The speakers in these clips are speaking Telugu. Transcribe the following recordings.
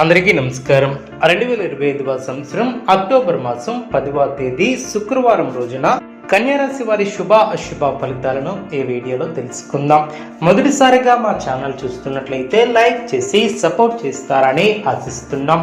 అందరికీ నమస్కారం. రెండు వేల ఇరవై ఐదవ సంవత్సరం అక్టోబర్ మాసం పదివ తేదీ శుక్రవారం రోజున కన్యారాశి వారి శుభ అశుభ ఫలితాలను ఈ వీడియోలో తెలుసుకుందాం. మొదటిసారిగా మా ఛానల్ చూస్తున్నట్లయితే లైక్ చేసి సపోర్ట్ చేస్తారని ఆశిస్తున్నాం.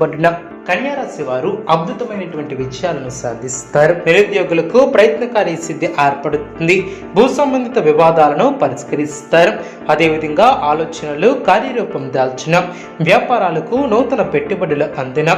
చేయబడిన కన్యారాశి వారు అద్భుతమైనటువంటి విజయాలను సాధిస్తారు. నిరుద్యోగులకు ప్రయత్నకారి సిద్ధి ఏర్పడుతుంది. భూ సంబంధిత వివాదాలను పరిష్కరిస్తారు. అదేవిధంగా ఆలోచనలు కార్యరూపం దాల్చిన వ్యాపారాలకు నూతన పెట్టుబడులు అందిన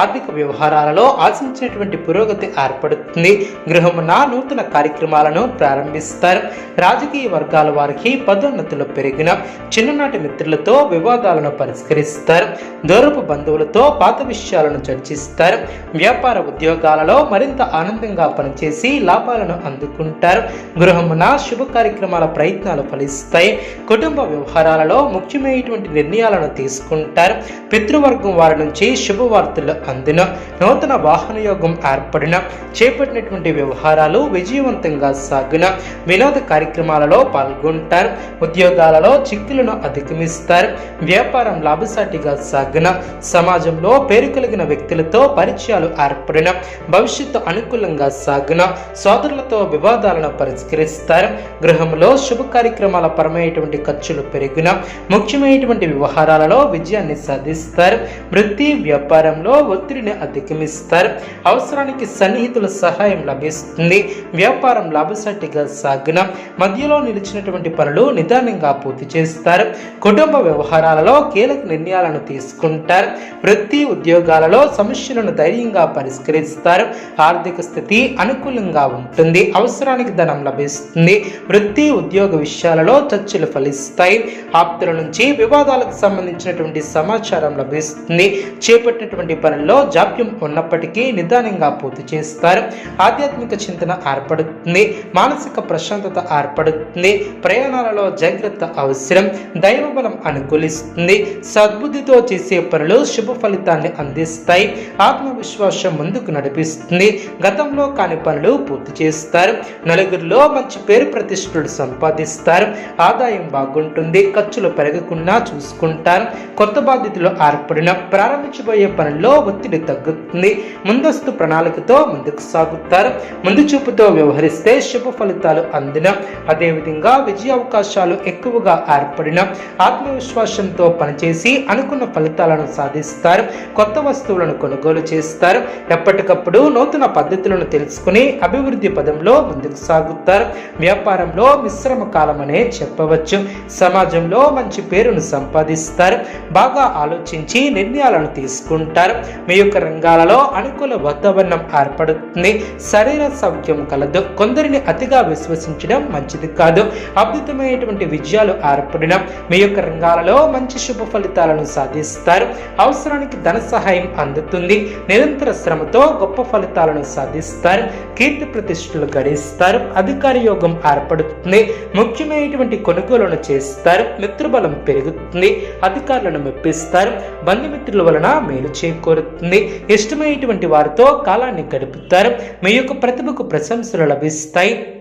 ఆర్థిక వ్యవహారాలలో ఆశించినటువంటి పురోగతి ఏర్పడుతుంది. గృహమున నూతన కార్యక్రమాలను ప్రారంభిస్తారు. రాజకీయ వర్గాల వారికి పదోన్నతులు పెరిగిన చిన్ననాటి మిత్రులతో వివాదాలను పరిష్కరిస్తారు. దూరపు బంధువులతో పాత విషయాలను చర్చిస్తారు. వ్యాపార ఉద్యోగాలలో మరింత ఆనందంగా పనిచేసి లాభాలను అందుకుంటారు. గృహమున శుభ కార్యక్రమాల ప్రయత్నాలు ఫలిస్తాయి. కుటుంబ వ్యవహారాలలో ముఖ్యమైనటువంటి నిర్ణయాలను తీసుకుంటారు. పితృవర్గం వారి నుంచి శుభవార్తలు అందిన. నూతన వాహన యోగం ఏర్పడిన. చేపట్టినటువంటి వ్యవహారాలు విజయవంతంగా సాగిన. వినోద కార్యక్రమాలలో పాల్గొంటారు. ఉద్యోగాలలో చిక్కులను అధిగమిస్తారు. వ్యాపారం లాభసాటిగా సాగిన. సమాజంలో పేరు కలిగిన వ్యక్తులతో పరిచయాలు ఏర్పడిన భవిష్యత్తు అనుకూలంగా సాగిన సోదరులతో వివాదాలను పరిష్కరిస్తారు. గృహంలో శుభ కార్యక్రమాల పరమైనటువంటి ఖర్చులు పెరిగిన ముఖ్యమైనటువంటి వ్యవహారాలలో విజయాన్ని సాధిస్తారు. వృత్తి వ్యాపారంలో ఒత్తిడిని అధిగమిస్తారు. అవసరానికి సన్నిహితుల సహాయం లభిస్తుంది. వ్యాపారం లాభసాటిగా సాగిన మధ్యలో నిలిచినటువంటి పనులు నిదానంగా పూర్తి చేస్తారు. కుటుంబ వ్యవహారాలలో కీలక నిర్ణయాలను తీసుకుంటారు. వృత్తి ఉద్యోగాలలో సమస్యలను ధైర్యంగా పరిష్కరిస్తారు. ఆర్థిక స్థితి అనుకూలంగా ఉంటుంది. అవసరానికి ధనం లభిస్తుంది. వృత్తి ఉద్యోగ విషయాలలో చర్చలు ఫలిస్తాయి. ఆప్తుల నుంచి వివాదాలకు సంబంధించినటువంటి సమాచారం లభిస్తుంది. చేపట్టినటువంటి పనుల్లో జాప్యం ఉన్నప్పటికీ నిదానంగా పూర్తి చేస్తారు. ఆధ్యాత్మిక చింతన ఏర్పడుతుంది. మానసిక ప్రశాంతత ఏర్పడుతుంది. ప్రయాణాలలో జాగ్రత్త అవసరం. దైవబలం అనుకూలిస్తుంది. సద్బుద్ధితో చేసే పనులు శుభ ఫలితాన్ని అందిస్తాయి. ఆత్మవిశ్వాసం ముందుకు నడిపిస్తుంది. గతంలో కాని పనులు పూర్తి చేస్తారు. నలుగురిలో మంచి పేరు ప్రతిష్టలు సంపాదిస్తారు. ఆదాయం బాగుంటుంది. ఖర్చులు పెరగకుండా చూసుకుంటారు. కొత్త బాధ్యతలు ఏర్పడిన ప్రారంభించబోయే పనుల్లో ఒత్తిడి తగ్గుతుంది. ముందస్తు ప్రణాళికతో ముందుకు సాగుతారు. ముందు చూపుతో వ్యవహరిస్తే శుభ ఫలితాలు అందిన అదేవిధంగా విజయ అవకాశాలు ఎక్కువగా ఏర్పడిన ఆత్మవిశ్వాసంతో పనిచేసి అనుకున్న ఫలితాలను సాధిస్తారు. కొత్త వస్తువు వస్తువులను కొనుగోలు చేస్తారు. ఎప్పటికప్పుడు నూతన పద్ధతులను తెలుసుకుని అభివృద్ధి పదంలో ముందుకు సాగుతారు. వ్యాపారంలో మిశ్రమ కాలమనే చెప్పవచ్చు. సమాజంలో మంచి పేరును సంపాదిస్తారు. బాగా ఆలోచించి నిర్ణయాలను తీసుకుంటారు. మీ యొక్క రంగాలలో అనుకూల వాతావరణం ఏర్పడుతుంది. శరీర సౌఖ్యం కలదు. కొందరిని అతిగా విశ్వసించడం మంచిది కాదు. అద్భుతమైనటువంటి విజయాలు ఏర్పడిన మీ యొక్క రంగాలలో మంచి శుభ ఫలితాలను సాధిస్తారు. అవసరానికి ధన సహాయం అందుతుంది. నిరంతర శ్రమతో గొప్ప ఫలితాలను సాధిస్తారు. కీర్తి ప్రతిష్టలు గడిస్తారు. అధికార యోగం ఏర్పడుతుంది. ముఖ్యమైనటువంటి కొనుగోలును చేస్తారు. మిత్రబలం పెరుగుతుంది. అధికారులను మెప్పిస్తారు. బంధుమిత్రుల వలన మేలు చేకూరుతుంది. ఇష్టమైనటువంటి వారితో కాలాన్ని గడుపుతారు. మీ యొక్క ప్రతిభకు ప్రశంసలు లభిస్తాయి.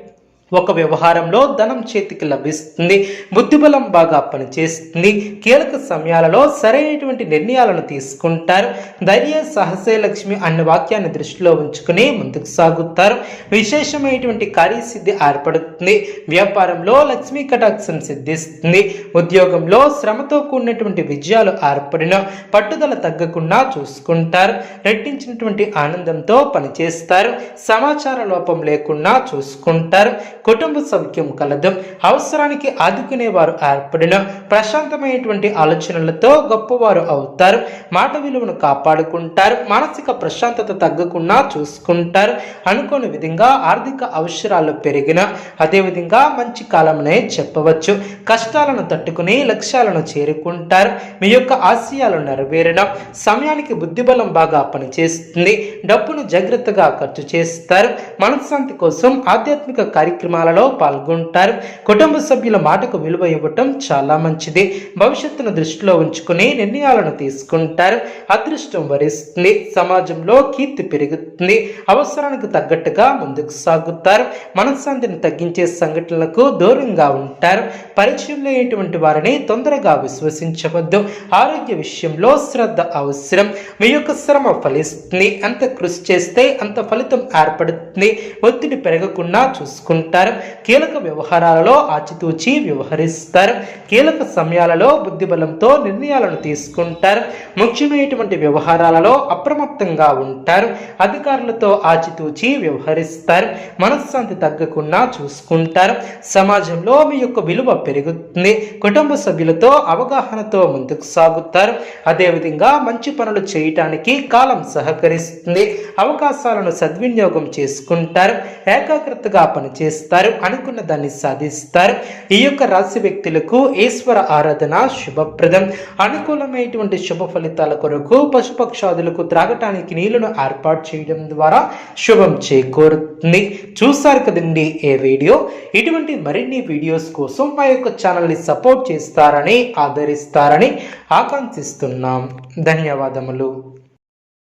ఒక వ్యవహారంలో ధనం చేతికి లభిస్తుంది బుద్ధిబలం బాగా పనిచేస్తుంది కీలక సమయాలలో సరైనటువంటి నిర్ణయాలను తీసుకుంటారు. ధైర్య సహసే లక్ష్మి అన్న వాక్యాన్ని దృష్టిలో ఉంచుకుని ముందుకు సాగుతారు. విశేషమైనటువంటి కార్యసిద్ధి ఏర్పడుతుంది. వ్యాపారంలో లక్ష్మీ కటాక్షం సిద్ధిస్తుంది. ఉద్యోగంలో శ్రమతో కూడినటువంటి విజయాలు ఏర్పడిన పట్టుదల తగ్గకుండా చూసుకుంటారు. రెట్టించినటువంటి ఆనందంతో పనిచేస్తారు. సమాచార లోపం లేకుండా చూసుకుంటారు. కుటుంబ సౌఖ్యం కలదు. అవసరానికి ఆదుకునేవారు ఏర్పడిన ప్రశాంతమైనటువంటి ఆలోచనలతో గొప్పవారు అవుతారు. మాట విలువను కాపాడుకుంటారు. మానసిక ప్రశాంతత తగ్గకుండా చూసుకుంటారు. అనుకోని విధంగా ఆర్థిక అవసరాలు పెరిగిన అదేవిధంగా మంచి కాలమనే చెప్పవచ్చు. కష్టాలను తట్టుకుని లక్ష్యాలను చేరుకుంటారు. మీ యొక్క ఆశయాలు నెరవేరడం సమయానికి బుద్ధిబలం బాగా పనిచేస్తుంది. డబ్బును జాగ్రత్తగా ఖర్చు చేస్తారు. మనశ్శాంతి కోసం ఆధ్యాత్మిక కార్యక్రమం కార్యక్రమాలలో పాల్గొంటారు. కుటుంబ సభ్యుల మాటకు విలువ ఇవ్వటం చాలా మంచిది. భవిష్యత్తును దృష్టిలో ఉంచుకుని నిర్ణయాలను తీసుకుంటారు. అదృష్టం వరిస్తుంది. సమాజంలో కీర్తి పెరుగుతుంది. అవసరానికి తగ్గట్టుగా ముందుకు సాగుతారు. మనశ్శాంతిని తగ్గించే సంఘటనలకు దూరంగా ఉంటారు. పరిచయం లేనటువంటి వారిని తొందరగా విశ్వసించవద్దు. ఆరోగ్య విషయంలో శ్రద్ధ అవసరం. మీ యొక్క శ్రమ ఫలిస్తుంది. అంత కృషి చేస్తే అంత ఫలితం ఏర్పడుతుంది. ఒత్తిడి పెరగకుండా చూసుకుంటారు. కీలక వ్యవహారాలలో ఆచితూచి వ్యవహరిస్తారు. కీలక సమయాలలో బుద్ధిబలంతో నిర్ణయాలను తీసుకుంటారు. ముఖ్యమైనటువంటి వ్యవహారాలలో అప్రమత్తంగా ఉంటారు. అధికారులతో ఆచితూచి వ్యవహరిస్తారు. మనశ్శాంతి తగ్గకుండా చూసుకుంటారు. సమాజంలో మీ యొక్క విలువ పెరుగుతుంది. కుటుంబ సభ్యులతో అవగాహనతో ముందుకు సాగుతారు. అదేవిధంగా మంచి పనులు చేయటానికి కాలం సహకరిస్తుంది. అవకాశాలను సద్వినియోగం చేసుకుంటారు. ఏకాగ్రతగా పనిచేస్తారు. అనుకున్న దాన్ని సాధిస్తారు. ఈ యొక్క రాశి వ్యక్తులకు ఈశ్వర ఆరాధన శుభప్రదం. అనుకూలమైనటువంటి శుభ ఫలితాల కొరకు పశుపక్షాదులకు త్రాగటానికి నీళ్ళను ఏర్పాటు చేయడం ద్వారా శుభం చేకూరుతుంది. చూసారు కదండి ఏ వీడియో? ఇటువంటి మరిన్ని వీడియోస్ కోసం మా యొక్క ఛానల్ని సపోర్ట్ చేస్తారని ఆదరిస్తారని ఆకాంక్షిస్తున్నాం. ధన్యవాదములు.